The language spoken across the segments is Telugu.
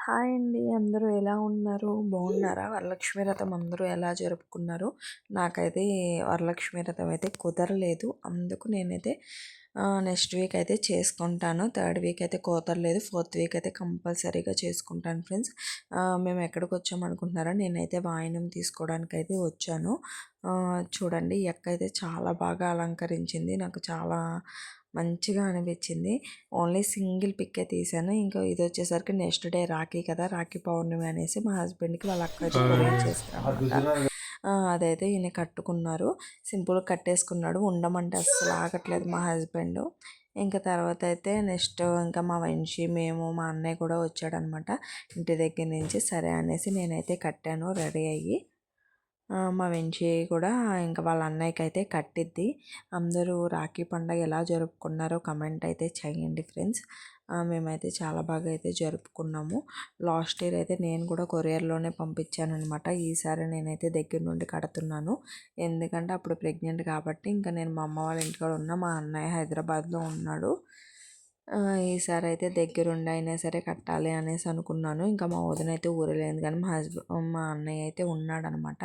హాయ్ అండి. అందరూ ఎలా ఉన్నారు? బాగున్నారా? వరలక్ష్మి వ్రతం అందరూ ఎలా జరుపుకున్నారు? నాకైతే వరలక్ష్మి వ్రతం అయితే కుదరలేదు. అందుకు నేనైతే నెక్స్ట్ వీక్ అయితే చేసుకుంటాను. థర్డ్ వీక్ అయితే కుదరలేదు. ఫోర్త్ వీక్ అయితే కంపల్సరీగా చేసుకుంటాను ఫ్రెండ్స్. మేము ఎక్కడికి వచ్చాము అనుకుంటున్నారా? నేనైతే వాయినం తీసుకోవడానికి అయితే వచ్చాను. చూడండి ఈ అక్క అయితే చాలా బాగా అలంకరించింది. నాకు చాలా మంచిగా అనిపించింది. ఓన్లీ సింగిల్ పిక్కే తీసాను. ఇంకా ఇది వచ్చేసరికి నెక్స్ట్ డే రాఖీ కదా. రాఖీ పౌర్ణమి అనేసి మా హస్బెండ్కి వాళ్ళ అక్క చేస్తారు అదైతే ఈయన కట్టుకున్నారు. సింపుల్గా కట్టేసుకున్నాడు. ఉండమంటే అస్సలు ఆగట్లేదు మా హస్బెండ్. ఇంకా తర్వాత అయితే నెక్స్ట్ ఇంకా మా వంశీ మేము మా అన్నయ్య కూడా వచ్చాడనమాట. ఇంటి దగ్గర నుంచి సరే అనేసి నేనైతే కట్టాను రెడీ అయ్యి. మా వెంచి కూడా ఇంకా వాళ్ళ అన్నయ్యకి అయితే కట్టిద్ది. అందరూ రాఖీ పండగ ఎలా జరుపుకున్నారో కమెంట్ అయితే చేయండి ఫ్రెండ్స్. మేమైతే చాలా బాగా అయితే జరుపుకున్నాము. లాస్ట్ ఇయర్ అయితే నేను కూడా కొరియర్లోనే పంపించాను అనమాట ఈసారి నేనైతే దగ్గర నుండి కడుతున్నాను. ఎందుకంటే అప్పుడు ప్రెగ్నెంట్ కాబట్టి ఇంకా నేను మా అమ్మ వాళ్ళ ఇంటికాడ ఉన్న మా అన్నయ్య హైదరాబాద్లో ఉన్నాడు. ఈసారి అయితే దగ్గరుండి అయినా సరే కట్టాలి అనేసి అనుకున్నాను. ఇంకా మా వదిన అయితే ఊరలేదు కానీ మా హస్బెండ్ మా అన్నయ్య అయితే ఉన్నాడనమాట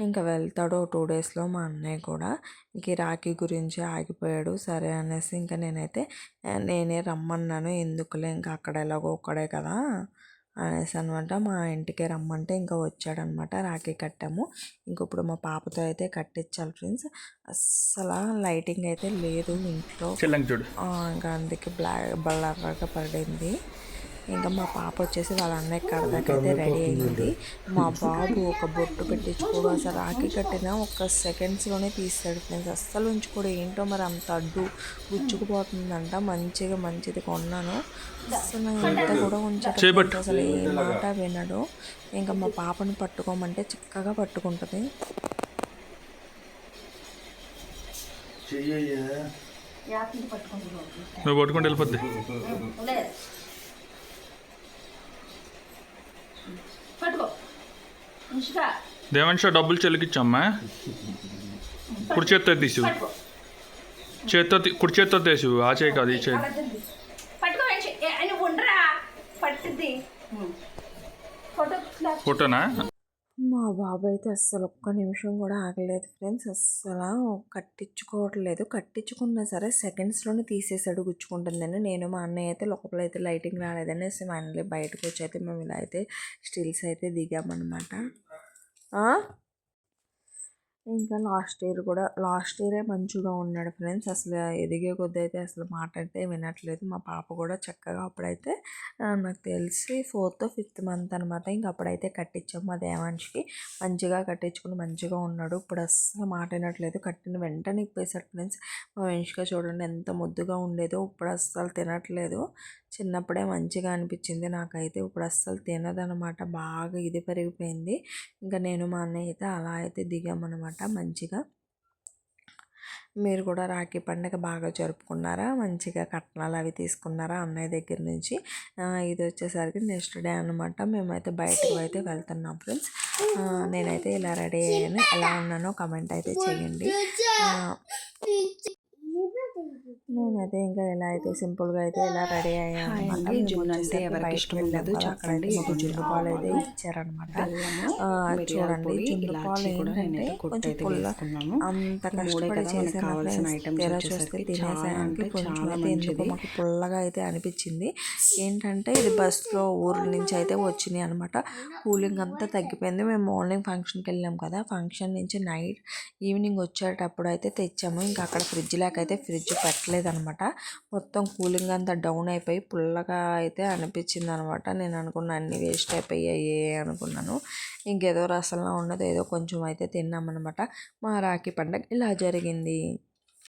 ఇంకా వెళ్తాడు టూ డేస్లో మా అన్నయ్య కూడా. ఇంక రాఖీ గురించి ఆగిపోయాడు. సరే అనేసి ఇంకా నేనైతే నేనే రమ్మన్నాను. ఎందుకులే? ఇంకా అక్కడ ఎలాగో ఒక్కడే కదా? అనేసి అనమాట మా ఇంటికే రమ్మంటే ఇంకా వచ్చాడనమాట రాఖీ కట్టాము. ఇంక ఇప్పుడు మా పాపతో అయితే కట్టించాలి ఫ్రెండ్స్. అస్సలు లైటింగ్ అయితే లేదు ఇంట్లో. ఇంకా అందుకే బ్లాక్ బల్లర్గా పడింది. ఇంకా మా పాప వచ్చేసి వాళ్ళ అన్నయ్య కడదాకైతే రెడీ అయింది. మా బాబు ఒక బొట్టు పెట్టించుకోడు అసలు రాఖీ కట్టిన ఒక సెకండ్స్లోనే తీస్తాడు ఫ్రెండ్స్. అస్సలు ఉంచుకోడు ఏంటో మరి అంత అడ్డు గుచ్చుకుపోతుందంట. మంచిగా మంచిది కొన్నాను. అసలు ఎంత కూడా ఉంచట్లేదు అసలు ఏ మాట వినడు. ఇంకా మా పాపను పట్టుకోమంటే చక్కగా పట్టుకుంటుంది. నువ్వు పట్టుకుంటే వెళ్ళిపోద్ది. దేవంశ డబ్బులు చెల్లికిచ్చమ్మా. కుడి చేత్తో తీసు చేత్తో కుడి చేత్తో తీసు ఆ చేయి కాదు ఈ చేయి. ఫోటోనా? మా బాబు అయితే అస్సలు ఒక్క నిమిషం కూడా ఆగలేదు ఫ్రెండ్స్. అస్సలు కట్టించుకోవట్లేదు. కట్టించుకున్నా సరే సెకండ్స్లోనే తీసేసాడు గుచ్చుకుంటుందని. నేను మా అన్నయ్య అయితే లోపల అయితే లైటింగ్ రాలేదని ఫైనల్లీ బయటకు వచ్చి అయితే మేము ఇలా అయితే స్టిల్స్ అయితే దిగామన్నమాట. ఇంకా లాస్ట్ ఇయర్ కూడా లాస్ట్ ఇయరే మంచిగా ఉన్నాడు ఫ్రెండ్స్. అసలు ఎదిగే కొద్ది అయితే అసలు మాట వినట్లేదు. మా పాప కూడా చక్కగా అప్పుడైతే నాకు తెలిసి ఫోర్త్ ఫిఫ్త్ మంత్ అనమాట ఇంక అప్పుడైతే కట్టించాము మా దేవాంశికి. మంచిగా కట్టించుకుని మంచిగా ఉన్నాడు. ఇప్పుడు అస్సలు మాట వినట్లేదు. కట్టిన వెంటనే ఇప్పేశాడు ఫ్రెండ్స్. మా వంశిక చూడండి ఎంత ముద్దుగా ఉండేదో. ఇప్పుడు అస్సలు తినట్లేదు. చిన్నప్పుడే మంచిగా అనిపించింది నాకైతే. ఇప్పుడు అస్సలు తినదనమాట బాగా ఇది పెరిగిపోయింది. ఇంకా నేను మా అన్నయ్య అయితే అలా అయితే దిగామన్నమాట. మంచిగా. మీరు కూడా రాఖీ పండుగ బాగా జరుపుకున్నారా? మంచిగా కట్నాలు అవి తీసుకున్నారా అన్నయ్య దగ్గర నుంచి? ఇది వచ్చేసరికి నెక్స్ట్ డే అనమాట మేమైతే బయటకు అయితే వెళ్తున్నాం ఫ్రెండ్స్. నేనైతే ఇలా రెడీ అయ్యాను. ఎలా ఉన్నానో కమెంట్ అయితే చేయండి. నేనైతే ఇంకా ఎలా అయితే సింపుల్గా అయితే ఇలా రెడీ అయ్యాను జున్ను అంటే ఎవరికి ఇష్టం ఉండదు. మాకు జున్ను పాలు అయితే ఇచ్చారనమాట చూడండి జున్ను పాలు ఏంటంటే కొంచెం పుల్ల అంత కష్టపడి చేసిన తెర చూస్తే తినేసానికి కొంచెం అయితే ఎందుకు మాకు పుల్లగా అయితే అనిపించింది. ఏంటంటే ఇది బస్సులో ఊరు నుంచి అయితే వచ్చినాయి అనమాట కూలింగ్ అంతా తగ్గిపోయింది. మేము మార్నింగ్ ఫంక్షన్కి వెళ్ళాం కదా. ఫంక్షన్ నుంచి నైట్ ఈవినింగ్ వచ్చేటప్పుడు అయితే తెచ్చాము. ఇంకా అక్కడ ఫ్రిడ్జ్ లేక అయితే ఫ్రిడ్జ్ పెట్టలేదు అనమాట మొత్తం కూలింగ్ అంతా డౌన్ అయిపోయి పుల్లగా అయితే అనిపించింది అనమాట నేను అనుకున్న అన్ని వేస్ట్ అయిపోయాయి అనుకున్నాను. ఇంకేదో రసంలో ఉన్నది ఏదో కొంచెం అయితే తిన్నామన్నమాట మా రాఖీ పండగ ఇలా జరిగింది.